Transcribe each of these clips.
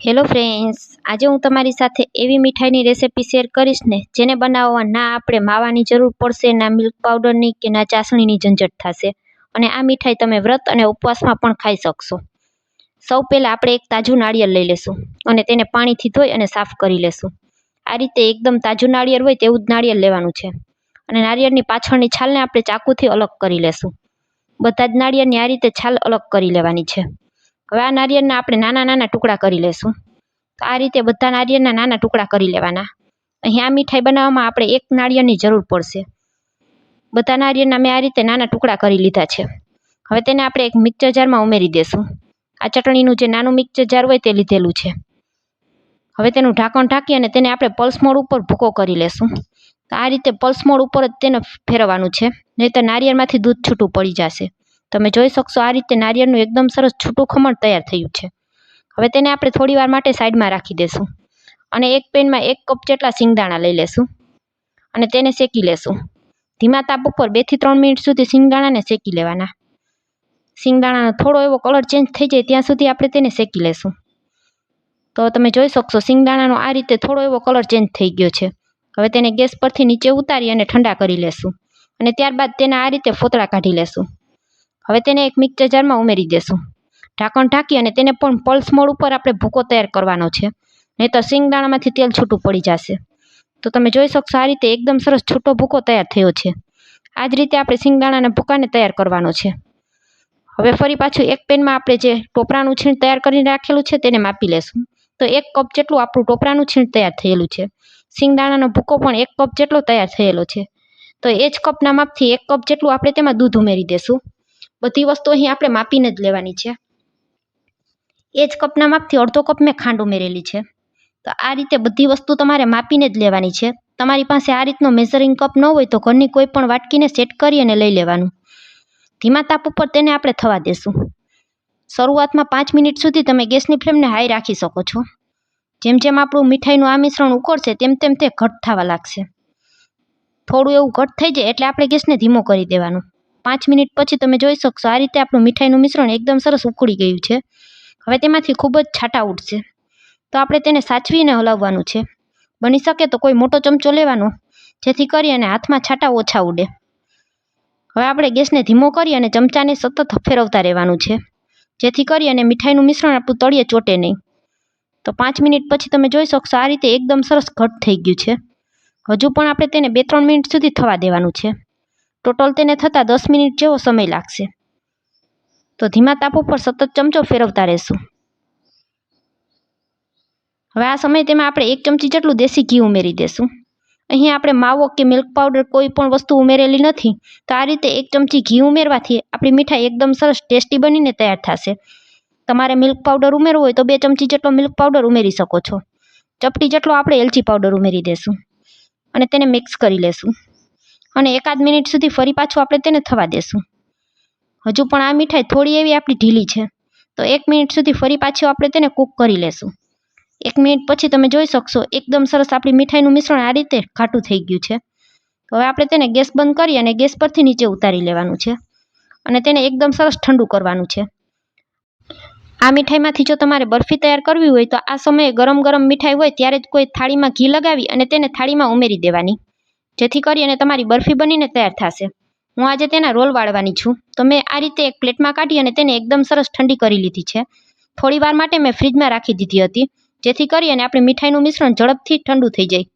Hello friends આજે હું તમારી સાથે એવી મીઠાઈની રેસિપી શેર કરીશ ને, જેને બનાવવા ના આપણે માવાની જરૂર પડશે, ના મિલ્ક પાવડરની કે ના ચાસણીની ઝંઝટ થશે. અને આ મીઠાઈ તમે વ્રત અને ઉપવાસમાં પણ ખાઈ શકશો. સૌ પહેલાં આપણે એક તાજું નાળિયેર લઈ લેશું અને તેને પાણીથી ધોઈ અને સાફ કરી લેશું. આ રીતે એકદમ તાજું નાળિયેર હોય તેવું જ નાળિયેર લેવાનું છે. અને નાળિયેરની પાછળની છાલને આપણે ચાકુથી અલગ કરી લેશું. બધા જ નાળિયેરની આ રીતે છાલ અલગ કરી લેવાની છે. હવે આ નારિયેળના આપણે નાના નાના ટુકડા કરી લેશું. તો આ રીતે બધા નારિયેળના નાના ટુકડા કરી લેવાના. અહીંયા મીઠાઈ બનાવવામાં આપણે એક નાળિયેરની જરૂર પડશે. બધા નારિયેળના મેં આ રીતે નાના ટુકડા કરી લીધા છે. હવે તેને આપણે એક મિક્સર જારમાં ઉમેરી દેશું. આ ચટણીનું જે નાનું મિક્સર જાર હોય તે લીધેલું છે. હવે તેનું ઢાંકણ ઢાંકી અને તેને આપણે પલ્સ મોડ ઉપર ભૂકો કરી લેશું. તો આ રીતે પલ્સ મોડ ઉપર જ તેને ફેરવવાનું છે. નહીં તો નારિયેળમાંથી દૂધ છૂટું પડી જશે. તમે જોઈ શકશો આ રીતે નારિયેળનું એકદમ સરસ છૂટું ખમણ તૈયાર થયું છે. હવે તેને આપણે થોડીવાર માટે સાઈડમાં રાખી દેશું અને એક પેનમાં એક કપ જેટલા સિંગદાણા લઈ લેશું અને તેને શેકી લેશું. ધીમા તાપ ઉપર બેથી ત્રણ મિનિટ સુધી સિંગદાણાને શેકી લેવાના. સિંગદાણાનો થોડો એવો કલર ચેન્જ થઈ જાય ત્યાં સુધી આપણે તેને શેકી લેશું. તો તમે જોઈ શકશો સિંગદાણાનો આ રીતે થોડો એવો કલર ચેન્જ થઈ ગયો છે. હવે તેને ગેસ પરથી નીચે ઉતારી અને ઠંડા કરી લેશું અને ત્યારબાદ તેના આ રીતે ફોતળા કાઢી લેશું. હવે તેને એક મિક્સર જારમાં ઉમેરી દેશું. ઢાંકણ ઢાંકી અને તેને પણ પલ્સ મોડ ઉપર આપણે ભૂકો તૈયાર કરવાનો છે. નહીં તો સિંગદાણામાંથી તેલ છૂટું પડી જશે. તો તમે જોઈ શકશો આ રીતે એકદમ સરસ છૂટો ભૂકો તૈયાર થયો છે. આ જ રીતે આપણે સિંગદાણાના ભૂકાને તૈયાર કરવાનો છે. હવે ફરી પાછું એક પેનમાં આપણે જે ટોપરાનું છીણ તૈયાર કરીને રાખેલું છે તેને માપી લેશું. તો એક કપ જેટલું આપણું ટોપરાનું છીણ તૈયાર થયેલું છે. સિંગદાણાનો ભૂકો પણ એક કપ જેટલો તૈયાર થયેલો છે. તો એ જ કપના માપથી એક કપ જેટલું આપણે તેમાં દૂધ ઉમેરી દેશું. બધી વસ્તુ અહીં આપણે માપીને જ લેવાની છે. એ જ કપના માપથી અડધો કપ મેં ખાંડ ઉમેરેલી છે. તો આ રીતે બધી વસ્તુ તમારે માપીને જ લેવાની છે. તમારી પાસે આ રીતનો મેઝરિંગ કપ ન હોય તો ઘરની કોઈ પણ વાટકીને સેટ કરી અને લઈ લેવાનું. ધીમા તાપ ઉપર તેને આપણે થવા દેશું. શરૂઆતમાં પાંચ મિનિટ સુધી તમે ગેસની ફ્લેમને હાઈ રાખી શકો છો. જેમ જેમ આપણું મીઠાઈનું આ મિશ્રણ ઉકળશે તેમ તેમ તે ઘટ થવા લાગશે. થોડું એવું ઘટ થઈ જાય એટલે આપણે ગેસને ધીમો કરી દેવાનું. પાંચ મિનિટ પછી તમે જોઈ શકશો. આ રીતે આપણું મીઠાઈનું મિશ્રણ એકદમ સરસ ઉકળી ગયું છે. હવે તેમાંથી ખૂબ જ છાટા ઉઠશે તો આપણે તેને સાચવીને હલાવવાનું છે. બની શકે તો કોઈ મોટો ચમચો લેવાનો, જેથી કરી અને હાથમાં છાટા ઓછા ઉડે. હવે આપણે ગેસને ધીમો કરી અને ચમચાને સતત ફેરવતા રહેવાનું છે. જેથી કરી અને મીઠાઈનું મિશ્રણ આપણું તળિયે ચોટે નહીં. તો પાંચ મિનિટ પછી તમે જોઈ શકશો આ રીતે એકદમ સરસ ઘટ થઈ ગયું છે. હજુ પણ આપણે તેને બે ત્રણ મિનિટ સુધી થવા દેવાનું છે. ટોટલ તેને થતાં દસ મિનિટ જેવો સમય લાગશે. તો ધીમા તાપ ઉપર સતત ચમચો ફેરવતા રહેશું. હવે આ સમયે તેમાં આપણે એક ચમચી જેટલું દેશી ઘી ઉમેરી દેશું. અહીં આપણે માવો કે મિલ્ક પાવડર કોઈ પણ વસ્તુ ઉમેરેલી નથી, તો આ રીતે એક ચમચી ઘી ઉમેરવાથી આપણી મીઠાઈ એકદમ સરસ ટેસ્ટી બનીને તૈયાર થશે. તમારે મિલ્ક પાવડર ઉમેરવો હોય તો બે ચમચી જેટલો મિલ્ક પાવડર ઉમેરી શકો છો. ચપટી જેટલો આપણે એલચી પાવડર ઉમેરી દેશું. અને તેને મિક્સ કરી લેશું. અને એકાદ મિનિટ સુધી ફરી પાછું આપણે તેને થવા દેશું. હજુ પણ આ મીઠાઈ થોડી એવી આપણી ઢીલી છે. તો એક મિનિટ સુધી ફરી પાછું આપણે તેને કૂક કરી લેશું. એક મિનિટ પછી તમે જોઈ શકશો, એકદમ સરસ આપણી મીઠાઈનું મિશ્રણ આ રીતે ઘાટું થઈ ગયું છે. હવે આપણે તેને ગેસ બંધ કરી અને ગેસ પરથી નીચે ઉતારી લેવાનું છે. અને તેને એકદમ સરસ ઠંડુ કરવાનું છે. આ મીઠાઈમાંથી જો તમારે બરફી તૈયાર કરવી હોય તો આ સમયે ગરમ ગરમ મીઠાઈ હોય ત્યારે જ કોઈ થાળીમાં ઘી લગાવી અને તેને થાળીમાં ઉમેરી દેવાની. જેથી કરી અને તમારી બરફી બનીને તૈયાર થશે. હું આજે તેના રોલ વાળવાની છું. તો મેં આ રીતે એક પ્લેટમાં કાઢી અને તેને એકદમ સરસ ઠંડી કરી લીધી છે. થોડી વાર માટે મેં ફ્રીજમાં રાખી દીધી હતી. જેથી કરી અને આપણે મીઠાઈનું મિશ્રણ ઝડપથી ઠંડુ થઈ જાય.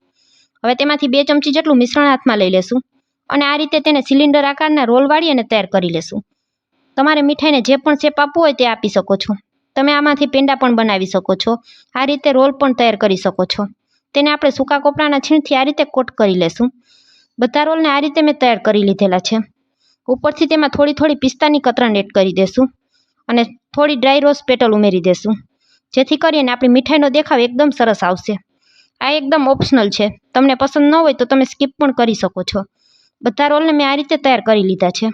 હવે તેમાંથી બે ચમચી જેટલું મિશ્રણ હાથમાં લઈ લેશું અને આ રીતે તેને સિલિન્ડર આકારના રોલ વાળી અને તૈયાર કરી લેશું. તમારે મીઠાઈને જે પણ શેપ આપવો હોય તે આપી શકો છો. તમે આમાંથી પેંડા પણ બનાવી શકો છો. આ રીતે રોલ પણ તૈયાર કરી શકો છો. તેને આપણે સૂકા કોપરાના છીણથી આ રીતે કોટ કરી લેશું. બધા રોલને આ રીતે મેં તૈયાર કરી લીધેલા છે. ઉપરથી તેમાં થોડી થોડી પિસ્તાની કતરણ એડ કરી દેશું અને થોડી ડ્રાય રોઝ પેટલ ઉમેરી દેશું. જેથી કરીને આપણી મીઠાઈનો દેખાવ એકદમ સરસ આવશે. આ એકદમ ઓપ્શનલ છે. તમને પસંદ ન હોય તો તમે સ્કીપ પણ કરી શકો છો. બધા રોલને મેં આ રીતે તૈયાર કરી લીધા છે.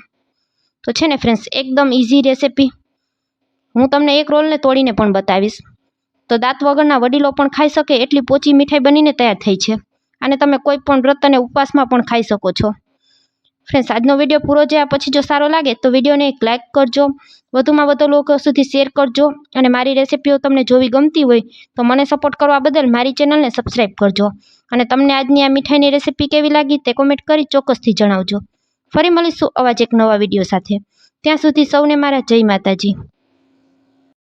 તો છે ને ફ્રેન્ડ્સ, એકદમ ઇઝી રેસિપી. હું તમને એક રોલને તોડીને પણ બતાવીશ. તો દાંત વગરના વડીલો પણ ખાઈ શકે એટલી પોચી મીઠાઈ બનીને તૈયાર થઈ છે. અને તમે કોઈ પણ વ્રત અને ઉપવાસમાં પણ ખાઈ શકો છો. ફ્રેન્ડ્સ આજનો વીડિયો પૂરો જયા પછી જો સારો લાગે તો વિડીયોને એક લાઇક કરજો. વધુમાં વધુ લોકો સુધી શેર કરજો. અને મારી રેસિપીઓ તમને જોવી ગમતી હોય તો મને સપોર્ટ કરવા બદલ મારી ચેનલને સબસ્ક્રાઈબ કરજો. અને તમને આજની આ મીઠાઈની રેસિપી કેવી લાગી તે કોમેન્ટ કરી ચોક્કસથી જણાવજો. ફરી મળીશું અવાજ એક નવા વીડિયો સાથે. ત્યાં સુધી સૌને મારા જય માતાજી.